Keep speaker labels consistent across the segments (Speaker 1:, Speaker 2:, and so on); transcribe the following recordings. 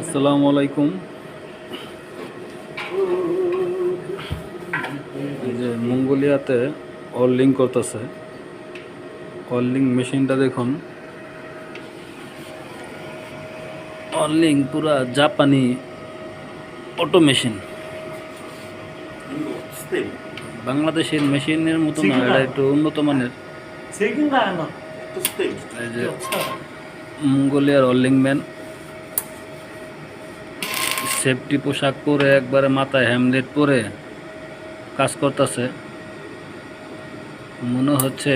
Speaker 1: আসসালামু আলাইকুম। যে মঙ্গোলিয়াতে অলিং করতেছে। অলিং মেশিনটা দেখুন। অলিং পুরা জাপানি অটো মেশিন বাংলাদেশের মেশিনের মতো না এটা একটু উন্নত মানের। মঙ্গোলিয়ার অলিং ম্যান সেফটি পোশাক পরে একবারে মাথায় হ্যামলেট পরে কাজ করতেছে। মনে হচ্ছে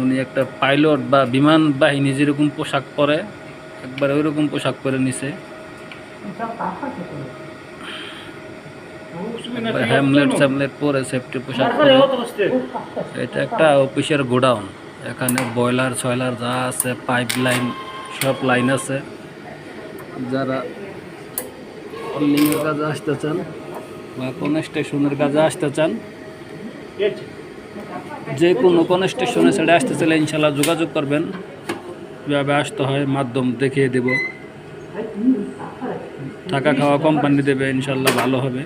Speaker 1: উনি একটা পাইলট বা বিমান বাহিনী যেরকম পোশাক পরে একবারে ওইরকম পোশাক পরে নিছে। হ্যামলেট স্যামলেট পরে সেফটি পোশাক পরে। এটা একটা অফিসের গোডাউন। এখানে বয়লার ছয়লার যা আছে পাইপ লাইন সব লাইন আছে। যারা অলিংয়ের কাজে আসতে চান বা কোনো স্টেশনের কাজে আসতে চান, যে কোনো কোনো স্টেশনে ছেড়ে আসতে চাইলে ইনশাল্লাহ যোগাযোগ করবেন। কীভাবে আসতে হয়, মাধ্যম দেখিয়ে দেব। থাকা খাওয়া কোম্পানি দেবে, ইনশাল্লাহ ভালো হবে।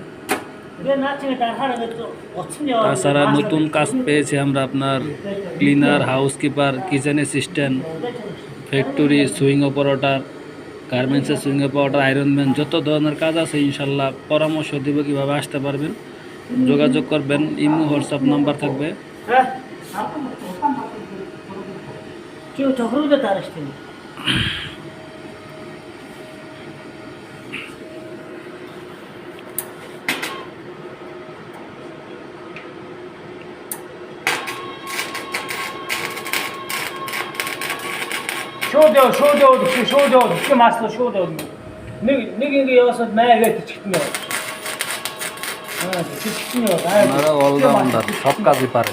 Speaker 1: তাছাড়া নতুন কাজ পেয়েছি আমরা আপনার cleaner housekeeper kitchen assistant factory sewing operator গার্মেন্টসের সুইঙ্গে পাউডার আয়রন ম্যান যত ধরনের কাজ আছে, ইনশাল্লাহ পরামর্শ দিব কীভাবে আসতে পারবেন। যোগাযোগ করবেন, ইমো, হোয়াটসঅ্যাপ নাম্বার থাকবে।
Speaker 2: 지 шууд яваа, шууд яваа гэсэн, шууд яваа гэсэн маслуу шууд яваа. Нэг нэг ингэ яваасаад маягаа тичгтэн яваа. Аа, тичгтэн
Speaker 1: яваа. Нараа олдоондар топказ ипар.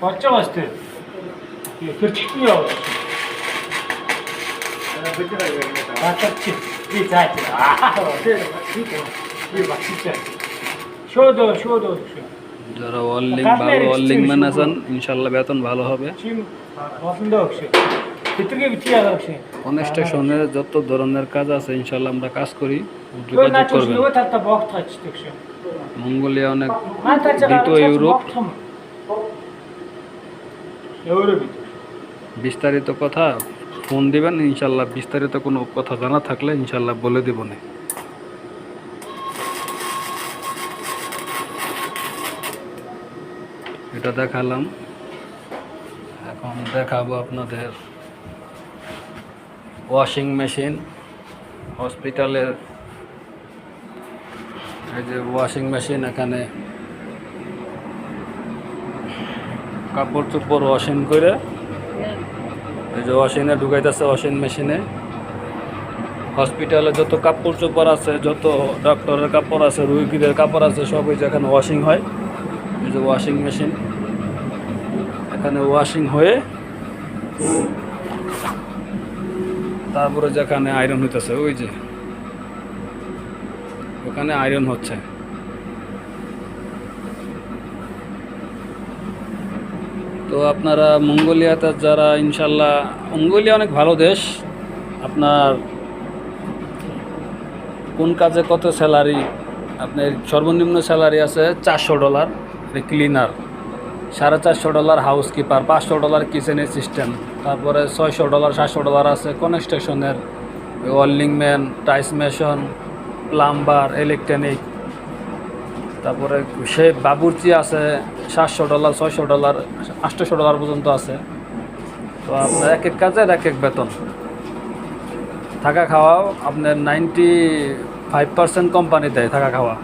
Speaker 2: Болж байгаа шүү дээ. Тэрчгтэн яваа. Батарчи. Би цаач. Аа, тэр. Би батарчи. Шууд шууд шууд.
Speaker 1: যারা ওয়ার্লিং ভালো ওয়ার্লিং ম্যান আছেন ইনশাল্লাহ বেতন ভালো হবে।
Speaker 2: Şimdi aslında yok şey. Bitirge bitiyor yok şey.
Speaker 1: কোন স্টেশনে যত ধরনের কাজ আছে ইনশাল্লাহ আমরা কাজ করি যোগাযোগ করবেন. মঙ্গোলিয়া অনেক দ্বিতীয় ইউরোপ। বিস্তারিত কথা ফোন দিবেন ইনশাল্লাহ বিস্তারিত কোনো কথা জানা থাকলে ইনশাল্লাহ বলে দিব না। এটা দেখালাম। এখন দেখাবো আপনাদের ওয়াশিং মেশিন হসপিটালের এই যে ওয়াশিং মেশিন এখানে কাপড় চোপড় ওয়াশিং করে, এই যে ওয়াশিংয়ে ঢুকাইতেছে ওয়াশিং মেশিনে হসপিটালে যত কাপড় চোপড় আছে, যত ডক্টরের কাপড় আছে, রুগীদের কাপড় আছে সব এই যে এখানে ওয়াশিং হয়, এই যে ওয়াশিং মেশিন এখানে ওয়াশিং হয়ে তারপরে যেখানে আয়রন হইতেছে, ওই যে ওখানে আয়রন হচ্ছে। তো আপনারা মঙ্গোলিয়াতে যারা, ইনশাল্লাহ, মঙ্গোলিয়া অনেক ভালো দেশ। আপনার কোন কাজে কত স্যালারি আপনার সর্বনিম্ন স্যালারি আছে চারশো ডলার ক্লিনার সাড়ে চারশো ডলার হাউস কিপার পাঁচশো ডলার কিচেন সিস্টেম তারপরে ছয়শো ডলার, সাতশো ডলার আছে কনস্ট্রাকশনের welding man tiles mason plumber electronic তারপরে সে বাবুর্চি আছে সাতশো ডলার, ছয়শো ডলার আটশোশো ডলার পর্যন্ত আছে। তো আপনার এক এক কাজের এক এক বেতন। থাকা খাওয়াও আপনার নাইনটি ফাইভ পার্সেন্ট কোম্পানি দেয় থাকা খাওয়া।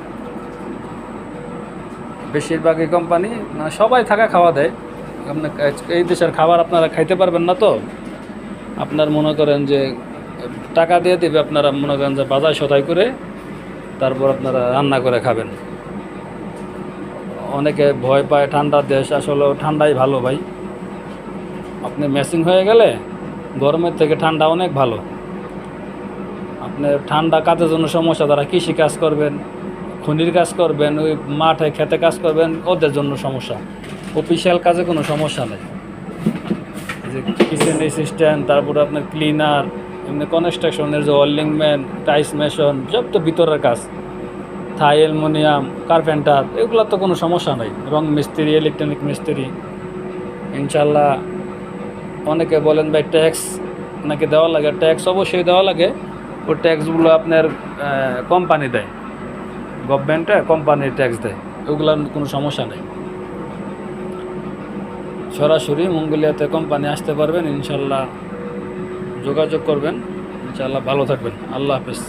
Speaker 1: বেশিরভাগই কোম্পানি সবাই থাকা খাওয়া দেয়। আপনার এই দেশের খাবার আপনারা খাইতে পারবেন না তো। আপনার মনে করেন যে, টাকা দিয়ে দেবে আপনারা, মনে করেন যে বাজার সদাই করে, তারপর আপনারা রান্না করে খাবেন। অনেকে ভয় পায় ঠান্ডার দেশ, আসলে ঠান্ডাই ভালো ভাই। আপনি ম্যাচিং হয়ে গেলে, গরমের থেকে ঠান্ডা অনেক ভালো। আপনি ঠান্ডা কাজের জন্য সমস্যা, তারা কৃষি কাজ করবেন। খনির কাজ করবেন, ওই মাঠে খেতে কাজ করবেন, ওদের জন্য সমস্যা। অফিসিয়াল কাজে কোনো সমস্যা নেই। যে কিচেন অ্যাসিস্ট্যান্ট তারপরে আপনার ক্লিনার এমনি কনস্ট্রাকশনের যে ওয়েল্ডিং ম্যান টাইস মেশন সব তো ভিতরের কাজ। থাই অ্যালমোনিয়াম কার্পেন্টার এগুলো তো কোনো সমস্যা নেই। রং মিস্ত্রি ইলেকট্রনিক মিস্ত্রি। ইনশাল্লাহ অনেকে বলেন, ভাই ট্যাক্স নাকি দেওয়া লাগে? ট্যাক্স অবশ্যই দেওয়া লাগে। ওই ট্যাক্সগুলো আপনার কোম্পানি দেয়। গভর্নমেন্টে কোম্পানির ট্যাক্স দেয়। ওগুলোর কোনো সমস্যা নেই। সরাসরি মঙ্গোলিয়াতে কোম্পানি আসতে পারবেন, ইনশাল্লাহ যোগাযোগ করবেন। ইনশাল্লাহ ভালো থাকবেন। আল্লাহ হাফেজ।